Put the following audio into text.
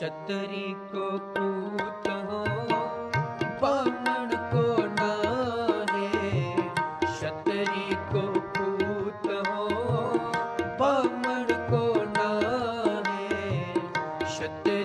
ਛਤਰੀ ਕੋ ਪੂਤ ਹੋ ਬਾਹਮਣ ਕੋ ਨਾਹੇ। ਛਤਰੀ ਕੋ ਪੂਤ ਹੋ ਬਾਹਮਣ ਕੋ ਨਾਹੇ। ਛਤਰੀ